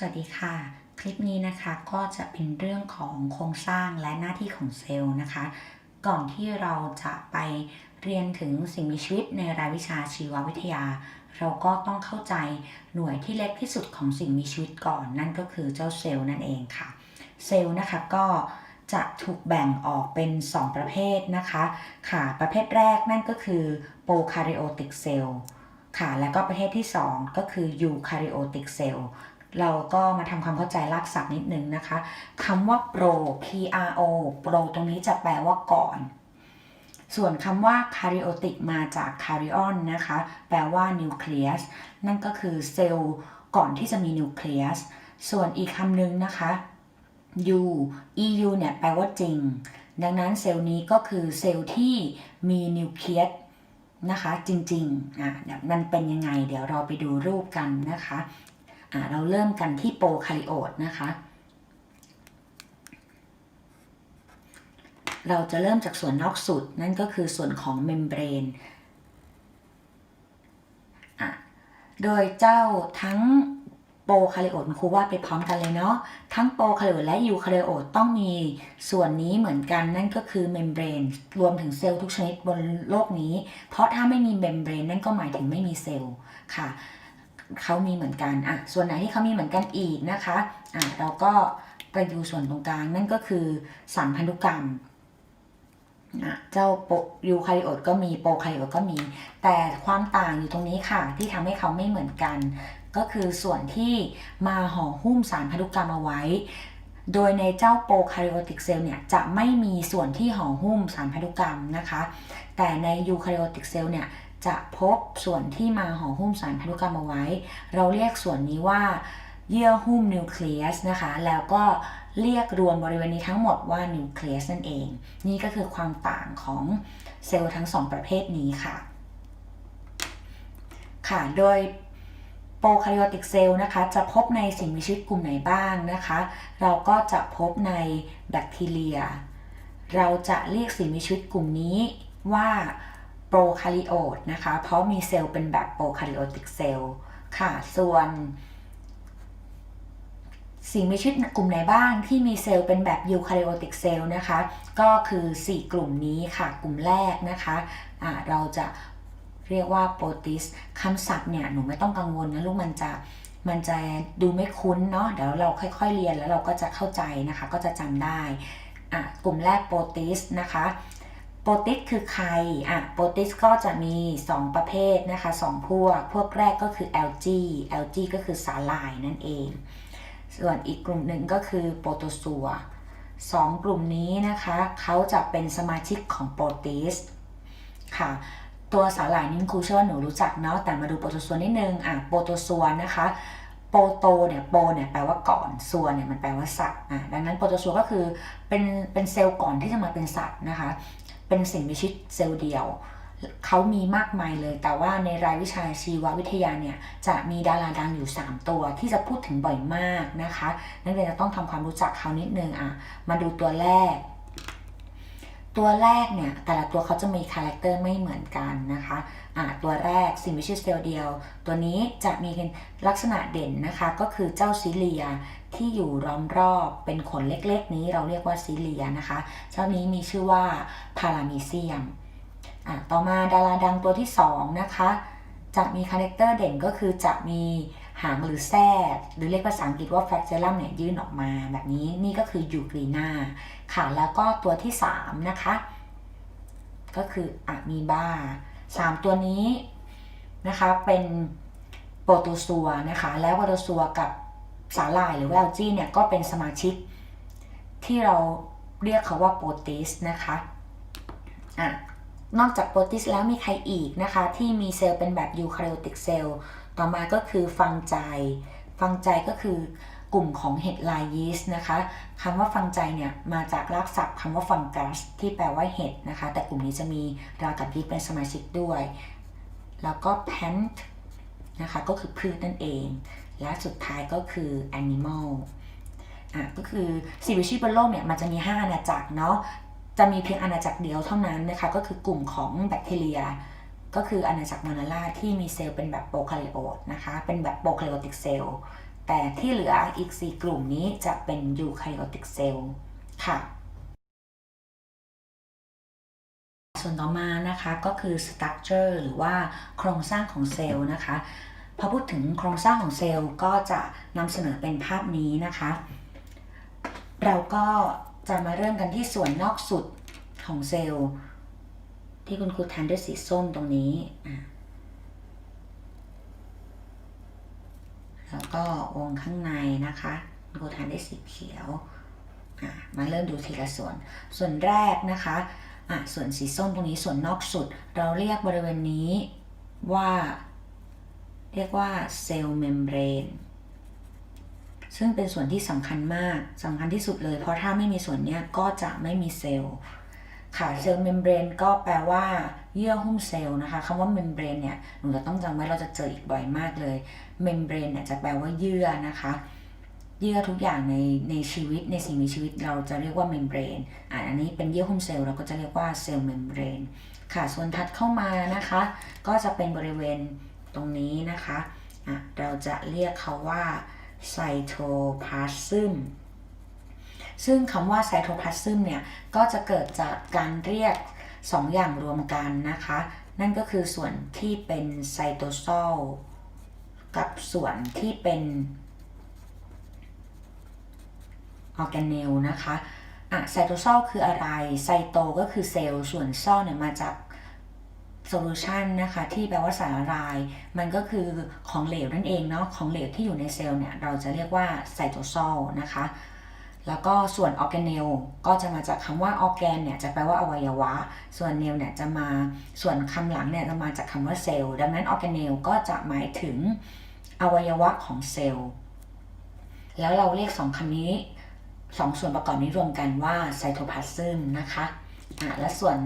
สวัสดีค่ะ คลิปนี้นะคะก็จะเป็นเรื่องของโครงสร้างและหน้าที่ของเซลล์นะคะ ก่อนที่เราจะไปเรียนถึงสิ่งมีชีวิตในรายวิชาชีววิทยา เราก็ต้องเข้าใจหน่วยที่เล็กที่สุดของสิ่งมีชีวิตก่อน นั่นก็คือเจ้าเซลล์นั่นเองค่ะ เซลล์นะคะก็จะถูกแบ่งออกเป็น 2 ประเภทนะคะ ค่ะ ประเภทแรกนั่นก็คือโปรคาริโอติกเซลล์ค่ะ แล้วก็ประเภทที่ 2 ก็คือยูคาริโอติกเซลล์ เราก็มาทำความเข้าใจรากศัพท์นิดนึงนะคะคำว่า pro pro pro ตรงนี้จะแปลว่าก่อน ส่วนคำว่า karyotic มาจาก caryon นะคะ แปลว่า nucleus นั่นก็คือเซลล์ก่อนที่จะมี nucleus ส่วนอีกคำหนึ่งนะคะ u eu เนี่ยแปลว่าจริง ดังนั้นเซลล์นี้ก็คือเซลล์ที่มีนิวเคลียสนะคะจริงๆอะเดี๋ยมันเป็นยังไง เดี๋ยวเราไปดูรูปกันนะคะ เราเริ่มกันที่โปรคาริโอตนะคะ เราจะเริ่มจากส่วนนอกสุดนั่นก็คือส่วนของเมมเบรนโดยเจ้าทั้งโปรคาริโอตครูว่าไปพร้อมกันเลยเนาะทั้งโปรคาริโอตและยูคาริโอตต้องมีส่วนนี้เหมือนกันนั่นก็คือเมมเบรนรวมถึงเซลล์ทุกชนิดบนโลกนี้ เพราะถ้าไม่มีเมมเบรนนั่นก็หมายถึงไม่มีเซลล์ค่ะ เขามีเหมือนกันอะส่วนไหนที่เขามีเหมือนกันอีกนะคะอะเราก็ไปดูส่วนตรงกลางนั่นก็คือสารพันธุกรรมอะเจ้าโปยูคาริโอตก็มีโปรคาริโอตก็มี แต่ความต่างอยู่ตรงนี้ค่ะ ที่ทำให้เขาไม่เหมือนกัน ก็คือส่วนที่มาห่อหุ้มสารพันธุกรรมเอาไว้ โดยในเจ้าโปรคาริโอติกเซลล์เนี่ยจะไม่มีส่วนที่ห่อหุ้มสารพันธุกรรมนะคะ แต่ในยูคาริโอติกเซลล์เนี่ย จะพบส่วนที่มาห่อหุ้มสารพันธุกรรมเอาไว้ เราเรียกส่วนนี้ว่าเยื่อหุ้มนิวเคลียสนะคะ แล้วก็เรียกรวมบริเวณนี้ทั้งหมดว่านิวเคลียสนั่นเอง นี่ก็คือความต่างของเซลล์ทั้งสองประเภทนี้ค่ะ ค่ะ โดยโปรคาริโอติกเซลล์นะคะ จะพบในสิ่งมีชีวิตกลุ่มไหนบ้างนะคะ เราก็จะพบในแบคทีเรีย เราจะเรียกสิ่งมีชีวิตกลุ่มนี้ว่า โปรคาริโอตนะคะ เพราะมีเซลล์เป็นแบบโปรคาริโอติกเซลล์ค่ะ ส่วน สิ่งมีชีวิตกลุ่มไหนบ้างที่มีเซลล์เป็นแบบยูคาริโอติกเซลล์นะคะ ก็คือ 4 กลุ่มนี้ค่ะ กลุ่มแรกนะคะะเราจะเรียกว่าโปรติสคำศัพท์เนี่ย หนูไม่ต้องกังวลนะลูกมันจะมันจะดูไม่คุ้นเนาะเดี๋ยวเราค่อยๆเรียนแล้วเราก็จะเข้าใจนะคะ ก็จะจำได้อะกลุ่มแรกโปรติสนะคะ ปรติสคือใครอะโปรติสก็จะมี 2 ประเภทนะคะ 2 พวก พวกแรกก็คือ LG LG ก็คือสาหร่ายนั่นเอง ส่วนอีกกลุ่มหนึ่งก็คือโปรโตซัวสองกลุ่มนี้นะคะเขาจะเป็นสมาชิกของโปรติสค่ะ ตัวสาหร่ายนี่ครูเชื่อว่าหนูรู้จักเนาะ แต่มาดูโปรโตซัวนิดนึง อะ โปรโตซัวนะคะ โปรโตเนี่ย โปรเนี่ยแปลว่าก่อน ซัวเนี่ยมันแปลว่าสัตว์ อะ ดังนั้นโปรโตซัวก็คือเป็นเป็นเซลล์ก่อนที่จะมาเป็นสัตว์นะคะ เป็นสิ่งมีชีวิตเซลล์เดียวเขามีมากมายเลย แต่ว่าในรายวิชาชีววิทยาเนี่ย จะมีดาราดังอยู่ 3 ตัวที่จะพูดถึงบ่อยมากนะคะ นักเรียนจะต้องทำความรู้จักเขานิดนึงอะ มาดูตัวแรก ตัวแรกเนี่ย แต่ละตัวเขาจะมีคาแรคเตอร์ไม่เหมือนกันนะคะ อะ ตัวแรกสิ่งมีชีวิตเซลล์เดียว ตัวนี้จะมีลักษณะเด่นนะคะ ก็คือเจ้าซิเลีย ที่อยู่ล้อมรอบเป็นขนเล็กๆ นี้เราเรียกว่าซิเลียนะคะ เจ้านี้มีชื่อว่าพารามิเซียมอะต่อมาดาราดังตัวที่ 2 นะคะ จะมีคาแรคเตอร์เด่นก็คือจะมีหางหรือแส้หรือเรียกภาษาอังกฤษว่าแฟกเจลัมเนี่ยยื่นออกมาแบบนี้นี่ก็คือยูกรีนาค่ะแล้วก็ตัวที่ 3 นะคะ ก็คืออะมีบาสามตัวนี้นะคะเป็นโปรโตซัวนะคะ แล้วโปรโตซัวกับ สาหร่ายหรือว่าแอลจีเนี่ยก็เป็นสมาชิกที่เราเรียกเขาว่าโปรติสนะคะอะนอกจากโปรติสแล้วมีใครอีกนะคะ ที่มีเซลล์เป็นแบบยูคาริโอติกเซลล์ต่อมาก็คือฟังใจ ฟังใจก็คือกลุ่มของเห็ดลายยีสต์นะคะคำว่าฟังใจเนี่ยมาจากรากศัพท์คำว่าฟังกัสที่แปลว่าเห็ดนะคะ แต่กลุ่มนี้จะมีรากับยีสต์เป็นสมาชิกด้วย แล้วก็ plant นะคะก็คือพืชนั่นเอง และสุดท้ายก็คือ animal อะก็คือสิ่งมีชีวิตบนโลกเนี่ยมันจะมี 5 อาณาจักรเนาะจะมีเพียงอาณาจักรเดียวเท่านั้นนะคะก็คือกลุ่มของแบคทีเรีย ก็คืออาณาจักรโมนาล่าที่มีเซลล์เป็นแบบโปรคาริโอตนะคะเป็นแบบโปรคาริโอติกเซลล์แต่ที่เหลืออีก 4 กลุ่มนี้จะเป็นยูคาริโอติกเซลล์ค่ะ ส่วนต่อมานะคะก็คือ structure หรือว่าโครงสร้างของเซลล์นะคะ พอพูดถึงโครงสร้างของเซลล์ก็จะนำเสนอเป็นภาพนี้นะคะ เราก็จะมาเริ่มกันที่ส่วนนอกสุดของเซลล์ ที่คุณครูแทนด้วยสีส้มตรงนี้ แล้วก็วงข้างในนะคะคุณครูแทนด้วยสีเขียวมาเริ่มดูทีละส่วน ส่วนแรกนะคะส่วนสีส้มตรงนี้ส่วนนอกสุด เราเรียกบริเวณนี้ว่า เรียกว่าเซลล์เมมเบรนซึ่งเป็นส่วนที่สำคัญมากสำคัญที่สุดเลย เพราะถ้าไม่มีส่วนนี้ก็จะไม่มีเซลล์ค่ะเซลล์เมมเบรนก็แปลว่าเยื่อหุ้มเซลล์นะคะคำว่าเมมเบรนเนี่ยหนูจะต้องจำไว้เราจะเจออีกบ่อยมากเลยเมมเบรนเนี่ยจะแปลว่าเยื่อนะคะเยื่อทุกอย่างในในชีวิตในสิ่งมีชีวิตเราจะเรียกว่าเมมเบรนอ่าอันนี้เป็นเยื่อหุ้มเซลล์เราก็จะเรียกว่าเซลล์เมมเบรนค่ะส่วนถัดเข้ามานะคะ ก็จะเป็นบริเวณ รงนี้นะคะะเราจะเรียกเขาว่าไซโทพลาซึมซึ่งคำว่าไซโทพลาซึมเนี่ย ก็จะเกิดจากการเรียก2ออย่างรวมกันนะคะ นั่นก็คือส่วนที่เป็นไซโตโซลกับส่วนที่เป็นออร์แกเนลนะคะอะไซโตโซลคืออะไร ไซโตก็คือเซลล์ ส่วนโซลเนี่ยมาจาก โซลูชันนะคะที่แปลว่าสารละลาย มันก็คือของเหลวนั่นเองเนาะของเหลวที่อยู่ในเซลล์เนี่ยเราจะเรียกว่าไซโตโซลนะคะแล้วก็ส่วนออร์แกเนลก็จะมาจากคำว่าออร์แกนเนี่ยจะแปลว่าอวัยวะ ส่วนเนลเนี่ยจะมาส่วนคำหลังเนี่ยจะมาจากคำว่าเซลล์ดังนั้นออร์แกเนลก็จะหมายถึงอวัยวะของเซลล์ แล้วเราเรียกสองคำนี้สองส่วนประกอบนี้รวมกันว่าไซโทพลาซึมนะคะอะและส่วน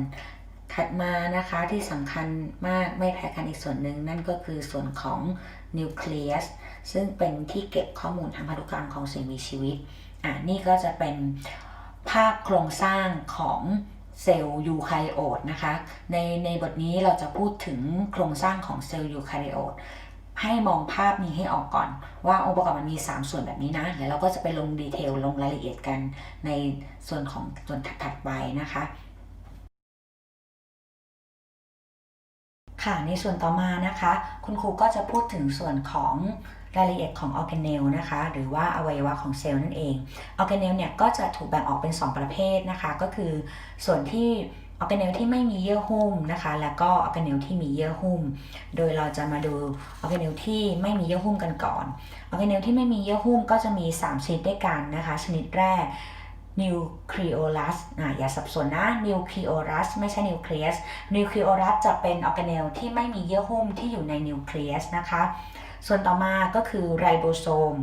ถัดมานะคะที่สำคัญมากไม่แพ้กันอีกส่วนหนึ่งนั่นก็คือส่วนของนิวเคลียสซึ่งเป็นที่เก็บข้อมูลทางพันธุกรรมของสิ่งมีชีวิตอะนี่ก็จะเป็นภาพโครงสร้างของเซลล์ยูคาริโอตนะคะในในบทนี้เราจะพูดถึงโครงสร้างของเซลล์ยูคาริโอตให้มองภาพนี้ให้ออกก่อน ว่าองค์ประกอบมันมี 3 ส่วนแบบนี้นะแล้วเราก็จะไปลงดีเทลลงรายละเอียดกันในส่วนของส่วนถัดๆไปนะคะ ค่ะในส่วนต่อมานะคะ คุณครูก็จะพูดถึงส่วนของรายละเอียดของออร์แกเนลนะคะ หรือว่าอวัยวะของเซลล์นั่นเองออร์แกเนลเนี่ยก็จะถูกแบ่งออกเป็น 2 ประเภทนะคะ ก็คือส่วนที่ออร์แกเนลที่ไม่มีเยื่อหุ้มนะคะ แล้วก็ออร์แกเนลที่มีเยื่อหุ้ม โดยเราจะมาดูออร์แกเนลที่ไม่มีเยื่อหุ้มกันก่อนออร์แกเนลที่ไม่มีเยื่อหุ้มก็จะมี 3 ชนิดด้วยกันนะคะ ชนิดแรก Nucleolus อะอย่าสับสนนะ Nucleolus ไม่ใช่ Nucleus Nucleolus จะเป็นออร์แกเนลที่ไม่มีเยื่อหุ้มที่อยู่ใน Nucleus นะคะ ส่วนต่อมาก็คือไรโบโซม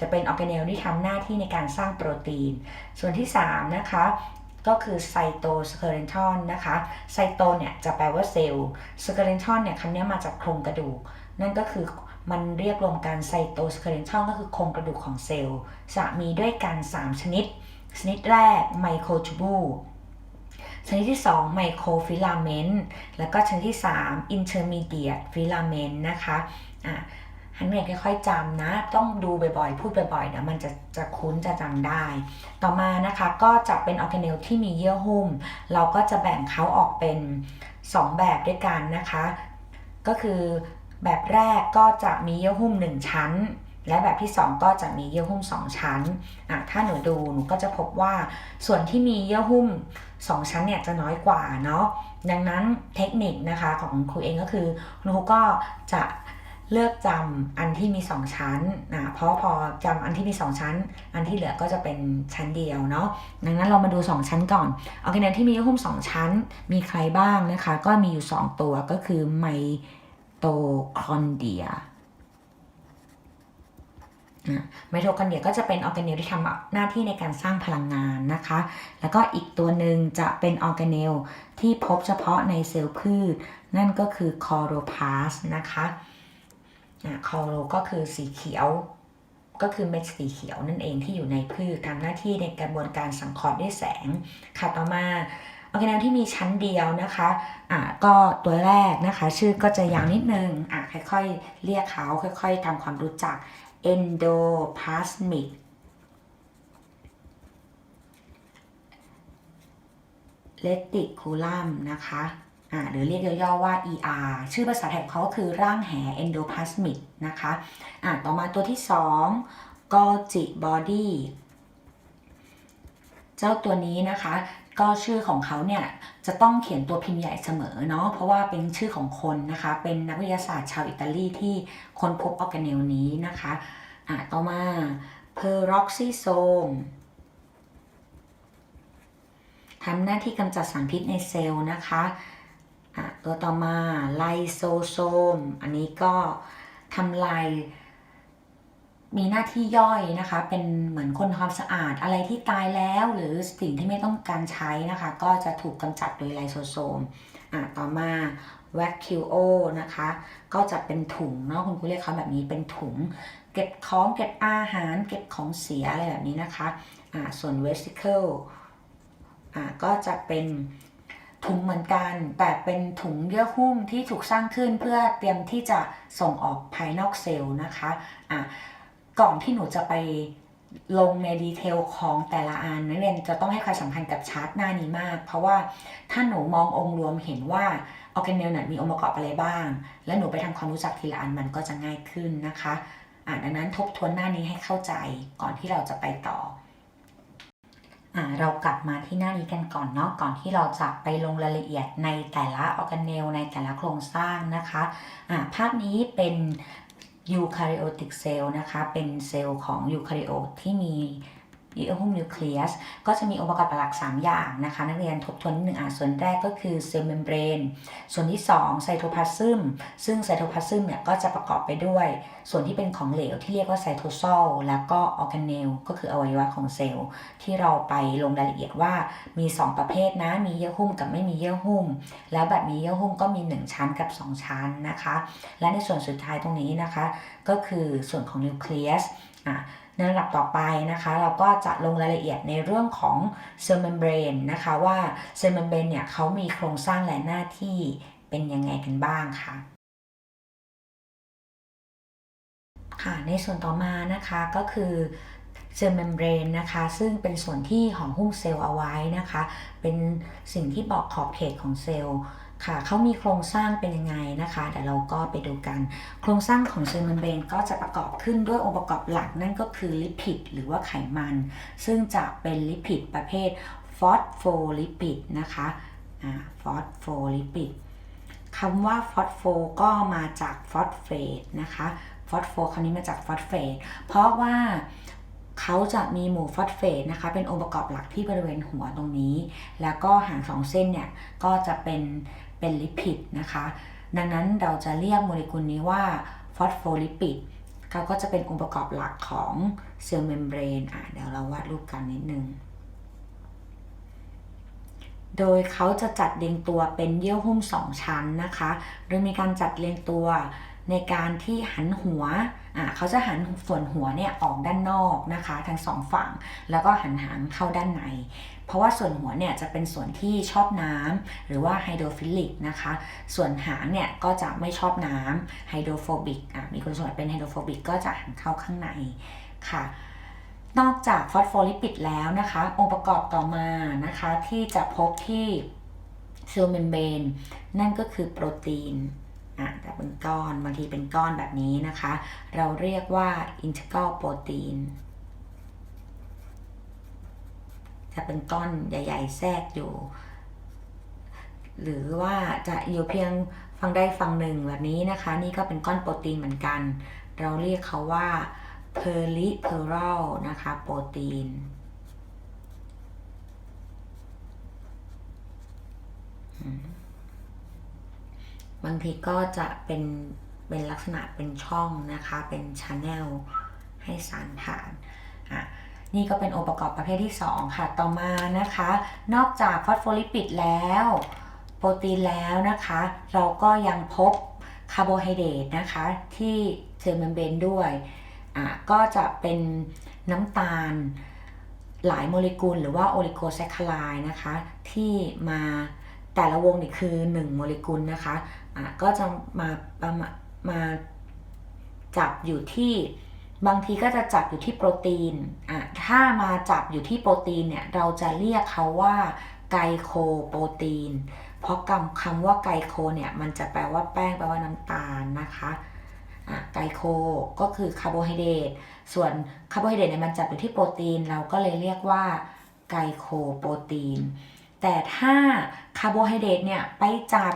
จะเป็นออร์แกเนลที่ทำหน้าที่ในการสร้างโปรตีน ส่วนที่ 3 นะคะก็คือไซโตสเคเลนทอนนะคะไซโตเนี่ยจะแปลว่าเซลล์สเคเลนทอนเนี่ยคำนี้มาจากโครงกระดูก นั่นก็คือมันเรียกรวมกันไซโตสเคเลนทอนก็คือโครงกระดูกของเซลล์ จะมีด้วยกัน 3 ชนิด ชนิดแรกไมโครทูบูชนิดที่2ไมโครฟิลาเมนต์แล้วก็ชนิดที่3 intermediate filament นะคะอะหันเรียค่อยๆจำนะ ต้องดูบ่อยๆ พูดบ่อยๆเดี๋ยวมันจะจะคุ้นจะจำได้ ต่อมานะคะก็จะเป็นออร์แกเนลที่มีเยื่อหุ้ม เราก็จะแบ่งเขาออกเป็น 2 แบบด้วยกันนะคะ ก็คือแบบแรกก็จะมีเยื่อหุ้ม 1 ชั้น และแบบที่ 2 ก็จะมีเยื่อหุ้ม 2 ชั้นอะถ้าหนูดูหนูก็จะพบว่าส่วนที่มีเยื่อหุ้ม 2 ชั้นเนี่ยจะน้อยกว่าเนาะดังนั้นเทคนิคนะคะของครูเองก็คือครูก็จะเลือกจำอันที่มี 2 ชั้นนะเพราะพอจำอันที่มี 2 ชั้น อันที่เหลือก็จะเป็นชั้นเดียวเนาะดังนั้นเรามาดู 2 ชั้นก่อนออร์แกเนที่มีเยื่อหุ้ม 2 ชั้น มีใครบ้างนะคะ ก็มีอยู่ 2 ตัวก็คือไมโตคอนเดีย ไมโทคอนเดรียก็จะเป็นออร์แกเนลที่ทำหน้าที่ในการสร้างพลังงานนะคะ แล้วก็อีกตัวหนึ่งจะเป็นออร์แกเนลที่พบเฉพาะในเซลล์พืช นั่นก็คือคอโรพาสนะคะคอโรก็คือสีเขียว ก็คือเม็ดสีเขียวนั่นเองที่อยู่ในพืชทำหน้าที่ในกระบวนการสังเคราะห์ด้วยแสง ค่ะต่อมาออร์แกเนลที่มีชั้นเดียวนะคะ อะก็ตัวแรกนะคะ ชื่อก็จะยาวนิดนึง อะค่อยๆ เรียกเขาค่อย ๆทำความรู้จัก endoplasmic reticulum นะคะอ่าหรือเรียกย่อๆว่า ER ชื่อภาษาไทยของเขาคือร่างแห endoplasmic นะคะอ่าต่อมาตัวที่ 2 Golgi body เจ้าตัวนี้นะคะ ก็ชื่อของเขาเนี่ยจะต้องเขียนตัวพิมพ์ใหญ่เสมอเนาะเพราะว่าเป็นชื่อของคนนะคะ เป็นนักวิทยาศาสตร์ชาวอิตาลีที่ค้นพบออร์แกเนลนี้นะคะอ่าต่อมา peroxisome ทำหน้าที่กำจัดสารพิษในเซลล์นะคะอะตัวต่อมาไลโซโซม อันนี้ก็ทำลาย มีหน้าที่ย่อยนะคะ เป็นเหมือนคนทำความสะอาดอะไรที่ตายแล้วหรือสิ่งที่ไม่ต้องการใช้นะคะ ก็จะถูกกำจัดโดยไลโซโซมอะต่อมาแวคคิโอนะคะ ก็จะเป็นถุงเนาะคุณครูเรียกเขาแบบนี้เป็นถุง เก็บของเก็บอาหารเก็บของเสียอะไรแบบนี้นะคะอะส่วน vesicle อะก็จะเป็นถุงเหมือนกัน แต่เป็นถุงเยื่อหุ้มที่ถูกสร้างขึ้นเพื่อเตรียมที่จะส่งออกภายนอกเซลล์นะคะอะ ก่อนที่หนูจะไปลงในดีเทลของแต่ละอันนักเรียนจะต้องให้ความสำคัญกับชาร์ตหน้านี้มาก เพราะว่าถ้าหนูมององค์รวมเห็นว่าออร์แกเนลนี่ยมีองค์ประกอบอะไรบ้าง และหนูไปทำความรู้จักทีละอันมันก็จะง่ายขึ้นนะคะอะดังนั้นทบทวนหน้านี้ให้เข้าใจก่อนที่เราจะไปต่ออ่าเรากลับมาที่หน้านี้กันก่อนเนาะก่อนที่เราจะไปลงรายละเอียดในแต่ละออร์แกเนลในแต่ละโครงสร้างนะคะอ่าภาพนี้เป็น ยูคาริโอติกเซลล์นะคะ เป็นเซลล์ของยูคาริโอตที่มี เยื่อหุ้มนิวเคลียสก็จะมีองค์ประกอบหลัก 3 อย่างนะคะ นักเรียนทบทวนนิดหนึ่งอ่าส่วนแรกก็คือเซลล์เมมเบรนส่วนที่2ไซโทพลาซึมซึ่งไซโทพลาซึมเนี่ยก็จะประกอบไปด้วย ส่วนที่เป็นของเหลวที่เรียกว่าไซโทโซลแล้วก็ออร์แกเนลก็คืออวัยวะของเซลล์ ที่เราไปลงรายละเอียดว่ามี 2 ประเภทนะ มีเยื่อหุ้มกับไม่มีเยื่อหุ้ม แล้วแบบมีเยื่อหุ้มก็มี 1 ชั้นกับ 2 ชั้นนะคะ และในส่วนสุดท้ายตรงนี้นะคะ ก็คือส่วนของนิวเคลียสอะ ในลำดับต่อไปนะคะ เราก็จะลงรายละเอียดในเรื่องของเซลล์เมมเบรนนะคะว่าเซลล์เมมเบรนเนี่ยเขามีโครงสร้างและหน้าที่เป็นยังไงกันบ้างค่ะค่ะในส่วนต่อมานะคะก็คือเซลล์เมมเบรนนะคะ ซึ่งเป็นส่วนที่ห่อหุ้มเซลล์เอาไว้นะคะ เป็นสิ่งที่บอกขอบเขตของเซลล์ ค่ะเขามีโครงสร้างเป็นยังไงนะคะเดี๋ยวเราก็ไปดูกัน โครงสร้างของเซลล์มมเบรนก็จะประกอบขึ้นด้วยองค์ประกอบหลักนั่นก็คือลิปิดหรือว่าไขมัน ซึ่งจะเป็นลิปิดประเภทฟอสโฟลิปิดนะคะฟอสโฟลิปิดคำว่าฟอสโฟก็มาจากฟอสเฟตนะคะฟอสโฟคำนี้มาจากฟอสเฟตเพราะว่าเขาจะมีหมู่ฟอสเฟตนะคะ เป็นองค์ประกอบหลักที่บริเวณหัวตรงนี้ แล้วก็หางสองเส้นเนี่ย ก็จะเป็น เป็นลิปิดนะคะ ดังนั้นเราจะเรียกโมเลกุลนี้ว่าฟอสโฟลิปิดเขาก็จะเป็นองค์ประกอบหลักของเซลล์เมมเบรนอะเดี๋ยวเราวาดรูปกันนิดนึง โดยเขาจะจัดเรียงตัวเป็นเยื่อหุ้ม2ชั้นนะคะ โดยมีการจัดเรียงตัวในการที่หันหัว อ่าเขาจะหันส่วนหัวเนี่ยออกด้านนอกนะคะ ทั้งสองฝั่ง แล้วก็หันหางเข้าด้านใน เพราะว่าส่วนหัวเนี่ยจะเป็นส่วนที่ชอบน้ำหรือว่าไฮโดรฟิลิกนะคะ ส่วนหางเนี่ยก็จะไม่ชอบน้ำไฮโดรโฟบิกอะมีคุณสมบัติเป็นไฮโดรโฟบิกก็จะหันเข้าข้างในค่ะนอกจากฟอสโฟลิปิดแล้วนะคะ องค์ประกอบต่อมานะคะที่จะพบที่เซลล์เมมเบรนนั่นก็คือโปรตีนอะแต่เป็นก้อนบางทีเป็นก้อนแบบนี้นะคะ เราเรียกว่าอินท e ก a l โปรตีน จะเป็นก้อนใหญ่ ๆ แทรกอยู่ หรือว่าจะอยู่เพียงฝั่งใดฝั่งหนึ่งแบบนี้นะคะ นี่ก็เป็นก้อนโปรตีนเหมือนกัน เราเรียกเขาว่า peripheral นะคะโปรตีนบางทีก็จะเป็นเป็นลักษณะเป็นช่องนะคะ เป็นช n แนลให้สารผ่านอะ นี่ก็เป็นองค์ประกอบประเภทที่ 2 ค่ะ ต่อมานะคะ นอกจากฟอสโฟลิปิดแล้ว โปรตีนแล้วนะคะ เราก็ยังพบคาร์โบไฮเดรตนะคะ ที่เซลล์เมมเบรนด้วยอะก็จะเป็นน้ำตาลหลายโมเลกุลหรือว่าโอลิโกแซคคาไลนะคะ ที่มาแต่ละวงนี่คือ 1 โมเลกุลนะคะอะก็จะมาประมามาจับอยู่ที่ บางทีก็จะจับอยู่ที่โปรตีนอะถ้ามาจับอยู่ที่โปรตีนเนี่ยเราจะเรียกเขาว่าไกลโคโปรตีน เพราะคำคำว่าไกลโคเนี่ยมันจะแปลว่าแป้งแปลว่าน้ำตาลนะคะอะไกลโคก็คือคาร์โบไฮเดรต ส่วนคาร์โบไฮเดรตเนี่ยมันจับอยู่ที่โปรตีน เราก็เลยเรียกว่าไกลโคโปรตีน แต่ถ้าคาร์โบไฮเดรตเนี่ยไปจับ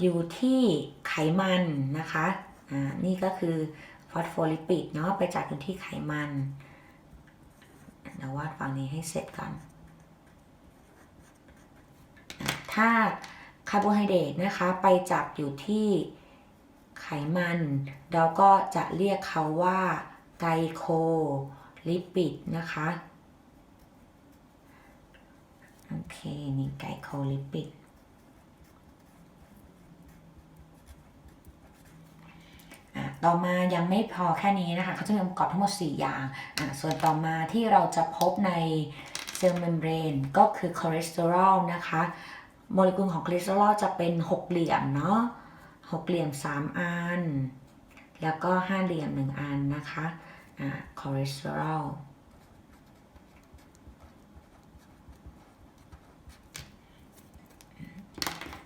อยู่ที่ไขมันนะคะ อ่านี่ก็คือฟอสโฟลิปิดเนาะไปจับอยู่ที่ไขมันเดี๋ยวาดฝั่งนี้ให้เสร็จก่อนถ้าคาร์โบไฮเดรตนะคะไปจับอยู่ที่ไขมัน เราก็จะเรียกเขาว่าไกโคลิปิดนะคะโอเคนี่ไกโคลิปิด อะ ต่อมายังไม่พอแค่นี้นะคะเขาจะมีองค์ประกอบทั้งหมด 4 อย่างส่วนต่อมาที่เราจะพบในเซลล์เมมเบรนก็คือคอเลสเตอรอลนะคะโมเลกุลของคอเลสเตอรอลจะเป็นหกเหลี่ยมเนาะหกเหลี่ยม3อัน แล้วก็ห้าเหลี่ยม1อันนะคะอะคอเลสเตอรอล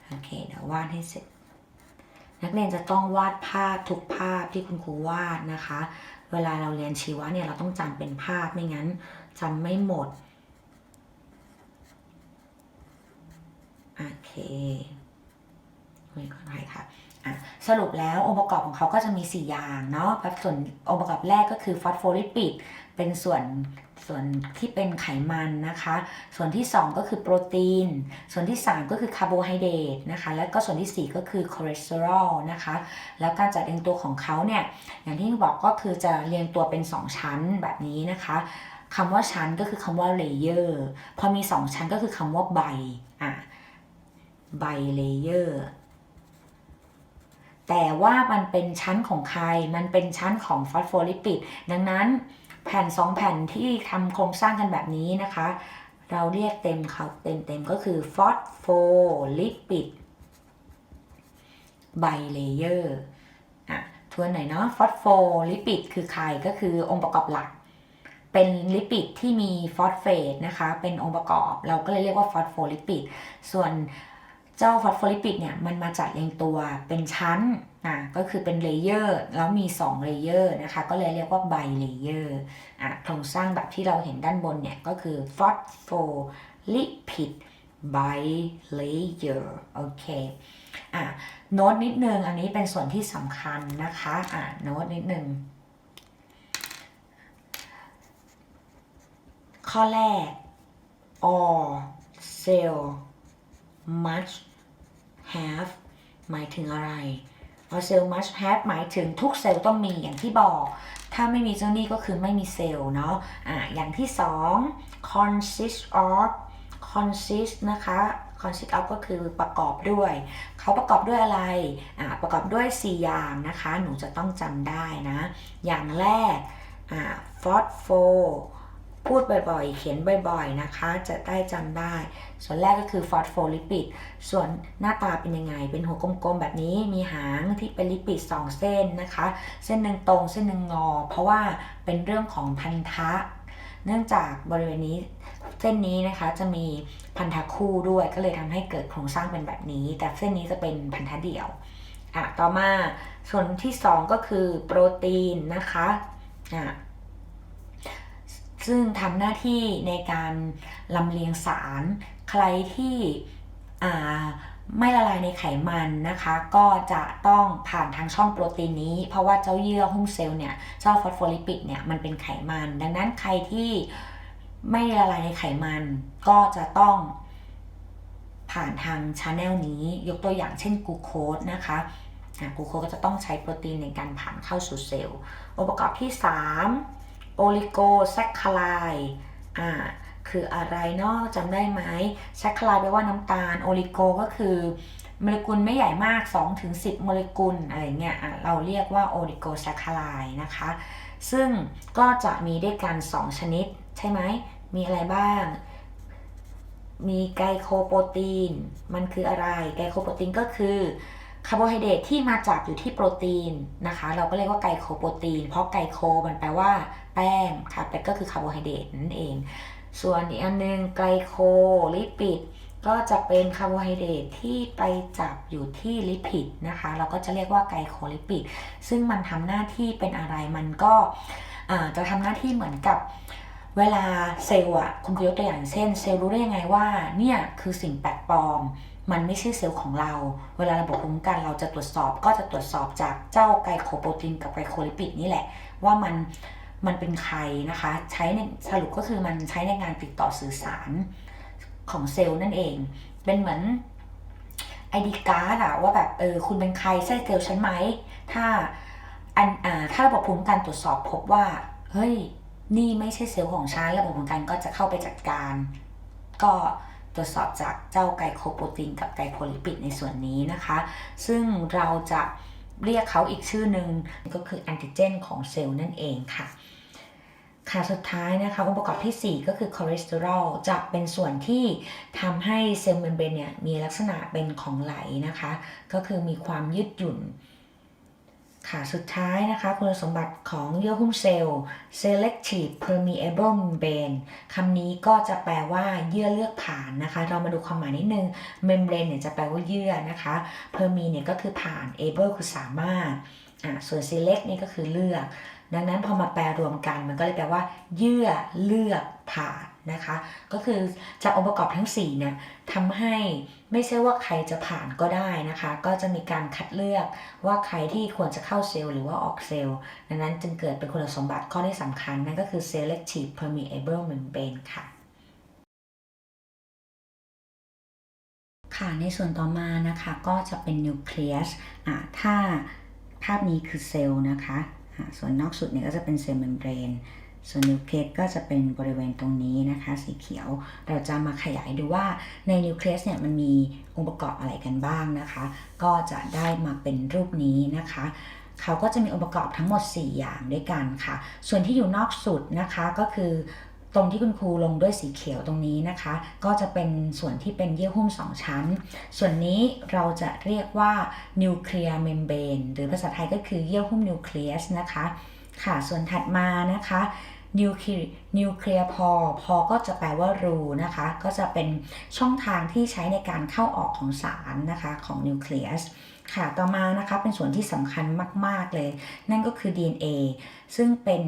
โอเคเดี๋ยววาดให้เสร็จ นักเรียนจะต้องวาดภาพทุกภาพที่คุณครูวาดนะคะ เวลาเราเรียนชีวะเนี่ยเราต้องจำเป็นภาพไม่งั้นจำไม่หมดโอเคไม่ขออยค่ะอะสรุปแล้วองค์ประกอบของเขาก็จะมี 4 อย่างเนาะส่วนองค์ประกอบแรกก็คือฟอสโฟลิปิด เป็นส่วน ส่วนที่เป็นไขมันนะคะ ส่วนที่ 2 ก็คือโปรตีน ส่วนที่ 3 ก็คือคาร์โบไฮเดรตนะคะ แล้วก็ส่วนที่ 4 ก็คือคอเลสเตอรอลนะคะ แล้วการจัดเรียงตัวของเขาเนี่ยอย่างที่บอกก็คือจะเรียงตัวเป็น 2 ชั้นแบบนี้นะคะคำว่าชั้นก็คือคำว่าเลเยอร์พอมี 2 ชั้นก็คือคำว่าใบอะใบเลเยอร์แต่ว่ามันเป็นชั้นของใคร มันเป็นชั้นของฟอสโฟลิปิด ดังนั้น แผ่น2แผ่นที่ทำโครงสร้างกันแบบนี้นะคะ เราเรียกเต็มเขาเต็มเต็มก็คือฟอสโฟลิปิดไบเลเยอร์อะทวนหน่อยเนาะฟอสโฟลิปิดคือใครก็คือองค์ประกอบหลัก เป็นลิปิดที่มีฟอสเฟตนะคะ เป็นองค์ประกอบ เราก็เลยเรียกว่าฟอสโฟลิปิดส่วนเจ้าฟอสโฟลิปิดเนี่ยมันมาจัดเรียงตัวเป็นชั้น อะก็คือเป็นเลเยอร์แล้วมี2เลเยอร์นะคะก็เลยเรียกว่าไบเลเยอร์อะโครงสร้างแบบที่เราเห็นด้านบนเนี่ยก็คือฟอสโฟลิปิดไบเลเยอร์โอเคอะโน้ตนิดนึงอันนี้เป็นส่วนที่สำคัญนะคะอะโน้ตนิดนึงข้อแรก all cell must have หมายถึงอะไร all cell must have หมายถึงทุกเซลล์ต้องมีอย่างที่บอก ถ้าไม่มีเจ้านี่ก็คือไม่มีเซลล์เนาะอะอย่างที่สอง consist of consist นะคะ consist of ก็คือประกอบด้วย เขาประกอบด้วยอะไรอะประกอบด้วย 4 อย่างนะคะ หนูจะต้องจำได้นะ อย่างแรกอะ phosphor พูดบ่อยๆ เขียนบ่อยๆ นะคะ จะได้จำได้ ส่วนแรกก็คือฟอสโฟลิปิด ส่วนหน้าตาเป็นยังไง เป็นหัวกลมๆ แบบนี้ มีหางที่เป็นลิปิด 2 เส้นนะคะ เส้นหนึ่งตรง เส้นหนึ่งงอ เพราะว่าเป็นเรื่องของพันธะ เนื่องจากบริเวณนี้เส้นนี้นะคะจะมีพันธะคู่ด้วย ก็เลยทำให้เกิดโครงสร้างเป็นแบบนี้ แต่เส้นนี้จะเป็นพันธะเดี่ยว อะ ต่อมาส่วนที่ 2 ก็คือโปรตีนนะคะ อะ ซึ่งทำหน้าที่ในการลำเลียงสาร ใครที่ไม่ละลายในไขมันนะคะ ก็จะต้องผ่านทางช่องโปรตีนนี้ เพราะว่าเจ้าเยื่อหุ้มเซลล์เนี่ยเจ้าฟอสโฟลิปิดเนี่ยมันเป็นไขมัน ดังนั้นใครที่ไม่ละลายในไขมัน ก็จะต้องผ่านทางชาแนลนี้ยกตัวอย่างเช่นกลูโคสนะคะกลูโคสก็จะต้องใช้โปรตีนในการผ่านเข้าสู่เซลล์องค์ประกอบที่ 3 โอลิโกแซคคาไลอ่าคืออะไรเนาะจำได้ไหมแซคคาไลแปลว่าน้ำตาลโอลิโกก็คือโมเลกุลไม่ใหญ่มาก 2-10 โมเลกุลอะไรเงี้ยเราเรียกว่าโอลิโกแซคคาไลนะคะ ซึ่งก็จะมีด้วยกัน 2 ชนิด ใช่ไหม มีอะไรบ้าง มีไกลโคโปรตีน มันคืออะไร ไกลโคโปรตีนก็คือ คาร์โบไฮเดรตที่มาจากอยู่ที่โปรตีนนะคะ เราก็เรียกว่าไกลโคโปรตีน เพราะไกลโคมันแปลว่าแป้งค่ะแต่ก็คือคาร์โบไฮเดรตนั่นเอง ส่วนอีกอันนึงไกลโคลิปิด ก็จะเป็นคาร์โบไฮเดรตที่ไปจับอยู่ที่ลิปิดนะคะ เราก็จะเรียกว่าไกลโคลิปิด ซึ่งมันทำหน้าที่เป็นอะไรมันก็จะทำหน้าที่เหมือนกับเวลาเซลล์อะคุณครูยกตัวอย่างเช่น เซลล์รู้ได้ยังไงว่าเนี่ยคือสิ่งแปลกปลอม มันไม่ใช่เซลล์ของเรา เวลาระบบภูมิคุ้มกันเราจะตรวจสอบก็จะตรวจสอบจากเจ้าไกลโคโปรตีนกับไกลโคลิปิดนี่แหละ ว่ามันมันเป็นใครนะคะ ใช้ในสรุปก็คือมันใช้ในงานติดต่อสื่อสารของเซลล์นั่นเอง เป็นเหมือนไอดีการ์ดอะว่าแบบเออคุณเป็นใครใช่เซลล์ฉันไหม ถ้าอันอ่าถ้าระบบภูมิคุ้มกันตรวจสอบพบว่า เฮ้ย นี่ไม่ใช่เซลล์ของฉันระบบภูมิคุ้มกันก็จะเข้าไปจัดการ ก็ ตรวจสอบจากเจ้าไกลโคโปรตีนกับไกลโคลิปิดในส่วนนี้นะคะ ซึ่งเราจะเรียกเขาอีกชื่อหนึ่งก็คือแอนติเจนของเซลล์นั่นเองค่ะค่ะสุดท้ายนะคะองค์ประกอบที่ 4 ก็คือคอเลสเตอรอลจะเป็นส่วนที่ทำให้เซลล์เมมเบรนเนี่ยมีลักษณะเป็นของไหลนะคะ ก็คือมีความยืดหยุ่น ค่ะสุดท้ายนะคะคุณสมบัติของเยื่อหุ้มเซลล์ selective permeable membrane คำนี้ก็จะแปลว่าเยื่อเลือกผ่านนะคะ เรามาดูความหมายนิดนึง membrane เนี่ยจะแปลว่าเยื่อนะคะ perme เนี่ยก็คือผ่าน able คือสามารถอ่าส่วน select นี่ก็คือเลือก ดังนั้นพอมาแปลรวมกันมันก็เลยแปลว่า เยื่อเลือกผ่าน นะคะ ก็คือจากองค์ประกอบทั้ง4เนี่ยทำให้ไม่ใช่ว่าใครจะผ่านก็ได้นะคะ ก็จะมีการคัดเลือกว่าใครที่ควรจะเข้าเซลล์หรือว่าออกเซลล์ดังนั้นจึงเกิดเป็นคุณสมบัติข้อที่สำคัญนั่นก็คือ selective permeable membrane ค่ะค่ะในส่วนต่อมานะคะก็จะเป็นนิวเคลียสอ่าถ้าภาพนี้คือเซลล์นะคะ ส่วนนอกสุดเนี่ยก็จะเป็นเซลล์เมมเบรน ส่วนนิวเคลียสก็จะเป็นบริเวณตรงนี้นะคะ สีเขียว เราจะมาขยายดูว่าในนิวเคลียสเนี่ยมันมีองค์ประกอบอะไรกันบ้างนะคะ ก็จะได้มาเป็นรูปนี้นะคะเขาก็จะมีองค์ประกอบทั้งหมด 4 อย่างด้วยกันค่ะ ส่วนที่อยู่นอกสุดนะคะก็คือตรงที่คุณครูลงด้วยสีเขียวตรงนี้นะคะ ก็จะเป็นส่วนที่เป็นเยื่อหุ้ม 2 ชั้น ส่วนนี้เราจะเรียกว่านิวเคลียร์เมมเบรนหรือภาษาไทยก็คือเยื่อหุ้มนิวเคลียสนะคะ ค่ะ ส่วนถัดมานะคะนิวเคลียนิวเคลียร์พอ พอก็จะแปลว่ารูนะคะ ก็จะเป็นช่องทางที่ใช้ในการเข้าออกของสารนะคะของนิวเคลียสค่ะ ต่อมานะคะเป็นส่วนที่สำคัญมาก ๆ เลย นั่นก็คือ DNA ซึ่งเป็น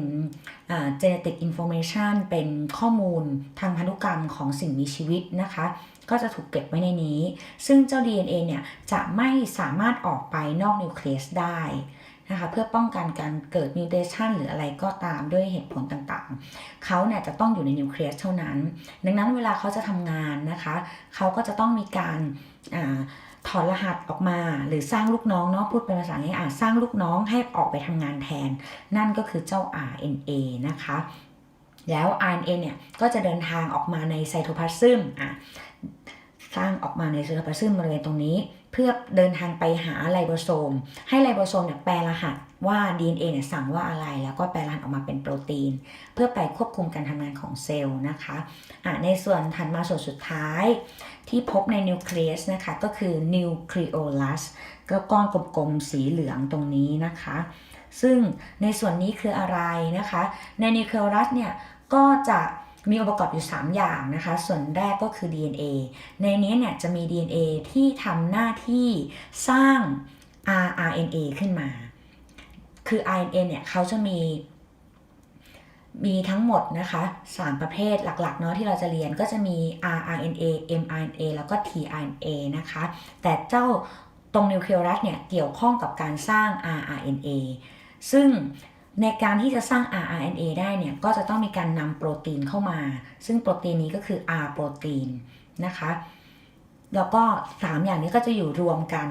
genetic information เป็นข้อมูลทางพันธุกรรมของสิ่งมีชีวิตนะคะ ก็จะถูกเก็บไว้ในนี้ ซึ่งเจ้า DNA เนี่ยจะไม่สามารถออกไปนอกนิวเคลียสได้ นะคะเพื่อป้องกันการเกิดมิวเทชันหรืออะไรก็ตามด้วยเหตุผลต่างๆ เขาเนี่ยจะต้องอยู่ในนิวเคลียสเท่านั้น ดังนั้นเวลาเขาจะทำงานนะคะเขาก็จะต้องมีการอาถอดรหัสออกมาหรือสร้างลูกน้องเนาะพูดเป็นภาษาง่ายๆสร้างลูกน้องให้ออกไปทำงานแทน นั่นก็คือเจ้า RNA นะคะ แล้ว RNA เนี่ยก็จะเดินทางออกมาในไซโทพลาซึมอะสร้างออกมาในไซโทพลาซึมบริเวณตรงนี้ เพื่อเดินทางไปหาไลโบโซม ให้ไลโบโซมเนี่ยแปลรหัสว่า DNA เนี่ยสั่งว่าอะไร แล้วก็แปลรหัสออกมาเป็นโปรตีน เพื่อไปควบคุมการทำงานของเซลล์นะคะอะในส่วนถัดมาส่วนสุดท้ายที่พบในนิวเคลียสนะคะก็คือนิวคลีโอลัสก็ก้อนกลมๆสีเหลืองตรงนี้นะคะ ซึ่งในส่วนนี้คืออะไรนะคะ ในนิวคลีโอลัสเนี่ยก็จะ มีองค์ประกอบอยู่ 3 อย่างนะคะ ส่วนแรกก็คือ DNA ในนี้เนี่ยจะมี DNA ที่ทำหน้าที่สร้าง rRNA ขึ้นมา คือ RNA เนี่ยเขาจะมีมีทั้งหมดนะคะ 3 ประเภทหลักๆเนาะที่เราจะเรียนก็จะมี rRNA mRNA แล้วก็ tRNA นะคะ แต่เจ้าตรงนิวเคลียรัสเนี่ยเกี่ยวข้องกับการสร้าง rRNA ซึ่ง ในการที่จะสร้าง rRNA ได้เนี่ยก็จะต้องมีการนำโปรตีนเข้ามา ซึ่งโปรตีนนี้ก็คือ R โปรตีนนะคะ แล้วก็ 3 อย่างนี้ก็จะอยู่รวมกัน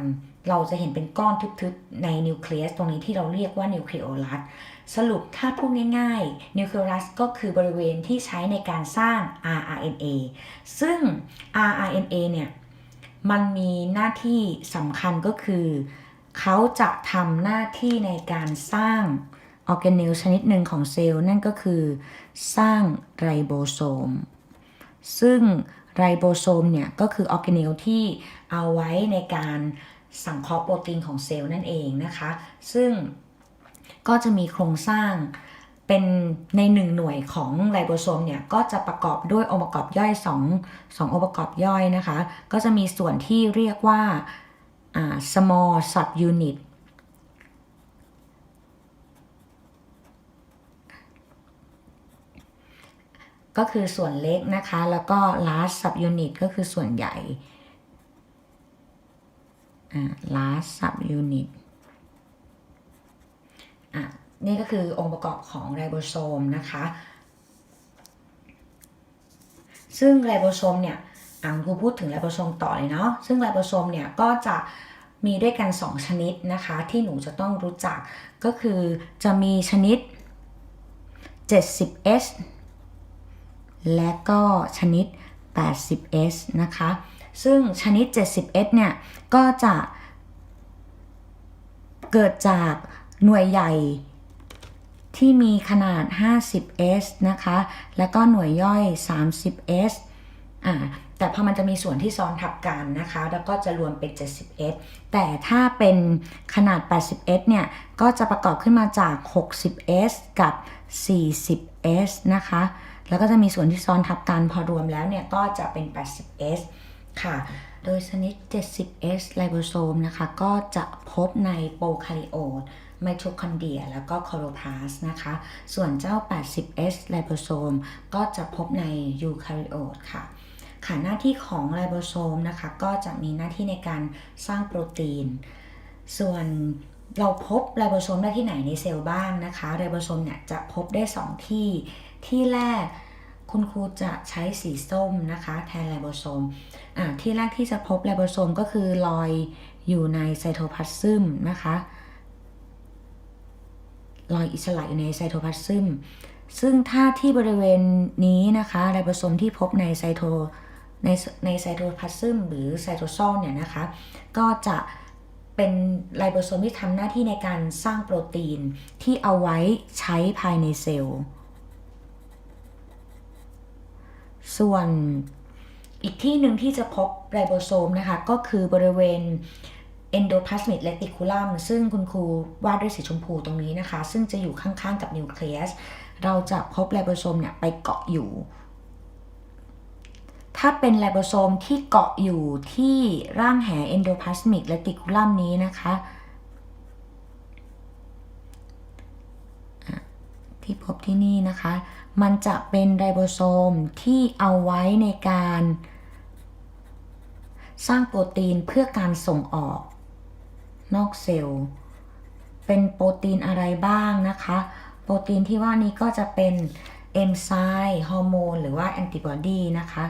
เราจะเห็นเป็นก้อนทึบๆในนิวเคลียสตรงนี้ที่เราเรียกว่านิวเคลีโอลัสสรุปถ้าพูดง่ายๆนิวเคลียรัสก็คือบริเวณที่ใช้ในการสร้าง rRNA ซึ่ง rRNA เนี่ยมันมีหน้าที่สำคัญก็คือ เขาจะทำหน้าที่ในการสร้าง ออร์แกเนลชนิดหนึ่งของเซลล์นั่นก็คือสร้างไรโบโซม ซึ่งไรโบโซมเนี่ยก็คือออร์แกเนลที่เอาไว้ในการสังเคราะห์โปรตีนของเซลล์นั่นเองนะคะ ซึ่งก็จะมีโครงสร้างเป็นในหนึ่งหน่วยของไรโบโซมเนี่ยก็จะประกอบด้วยองค์ประกอบย่อย2งองค์ประกอบย่อยนะคะ ก็จะมีส่วนที่เรียกว่า small subunit ก็คือส่วนเล็กนะคะ แล้วก็ large subunit ก็คือส่วนใหญ่อ่า large subunit อะนี่ก็คือองค์ประกอบของไรโบโซมนะคะ ซึ่งไรโบโซมเนี่ยอ่าครูพูดถึงไรโบโซมต่อเลยเนาะ ซึ่งไรโบโซมเนี่ยก็จะมีด้วยกัน 2 ชนิดนะคะ ที่หนูจะต้องรู้จักก็คือจะมีชนิด 70S และก็ชนิด 80S นะคะ ซึ่งชนิด 70S เนี่ย ก็จะเกิดจากหน่วยใหญ่ที่มีขนาด 50S นะคะ แล้วก็หน่วยย่อย 30S อ่า แต่พอมันจะมีส่วนที่ซ้อนทับกันนะคะ แล้วก็จะรวมเป็น 70S แต่ถ้าเป็นขนาด 80S เนี่ย ก็จะประกอบขึ้นมาจาก 60S กับ 40S นะคะ แล้วก็จะมีส่วนที่ซ้อนทับกันพอรวมแล้วเนี่ยก็จะเป็น 80S ค่ะ โดยชนิด 70S ไลโบโซมนะคะ ก็จะพบในโปรคาริโอตไมโทคอนเดรีย แล้วก็คลอโรพลาสนะคะ ส่วนเจ้า 80S ไลโบโซมก็จะพบในยูคาริโอตค่ะค่ะหน้าที่ของไลโบโซมนะคะ ก็จะมีหน้าที่ในการสร้างโปรตีน ส่วนเราพบไลโบโซมได้ที่ไหนในเซลล์บ้างนะคะไลโบโซมเนี่ยจะพบได้ 2 ที่ ที่แรกคุณครูจะใช้สีส้มนะคะแทนไลโบโซมที่แรกที่จะพบไลโบโซมก็คือลอยอยู่ในไซโทพลาซึมนะคะลอยอิสระอยู่ในไซโทพลาซึมซึ่งถ้าที่บริเวณนี้นะคะไลโบโซมที่พบในไซโทในในไซโทพลาซึมหรือไซโทโซลเนี่ยนะคะ ก็จะเป็นไลโบโซมที่ทำหน้าที่ในการสร้างโปรตีนที่เอาไว้ใช้ภายในเซลล์ ส่วนอีกที่หนึ่งที่จะพบไรโบโซมนะคะ ก็คือบริเวณ endoplasmic reticulum ซึ่งคุณครูวาดด้วยสีชมพูตรงนี้นะคะ ซึ่งจะอยู่ข้างๆกับนิวเคลียส เราจะพบไรโบโซมเนี่ยไปเกาะอยู่ ถ้าเป็นไรโบโซมที่เกาะอยู่ที่ร่างแห endoplasmic reticulum นี้นะคะอะ ที่พบที่นี่นะคะ มันจะเป็นไรโบโซมที่เอาไว้ในการ สร้างโปรตีนเพื่อการส่งออก นอกเซลล์ เป็นโปรตีนอะไรบ้างนะคะ โปรตีนที่ว่านี้ก็จะเป็นเอนไซม์ฮอร์โมนหรือว่าแอนติบอดีนะคะ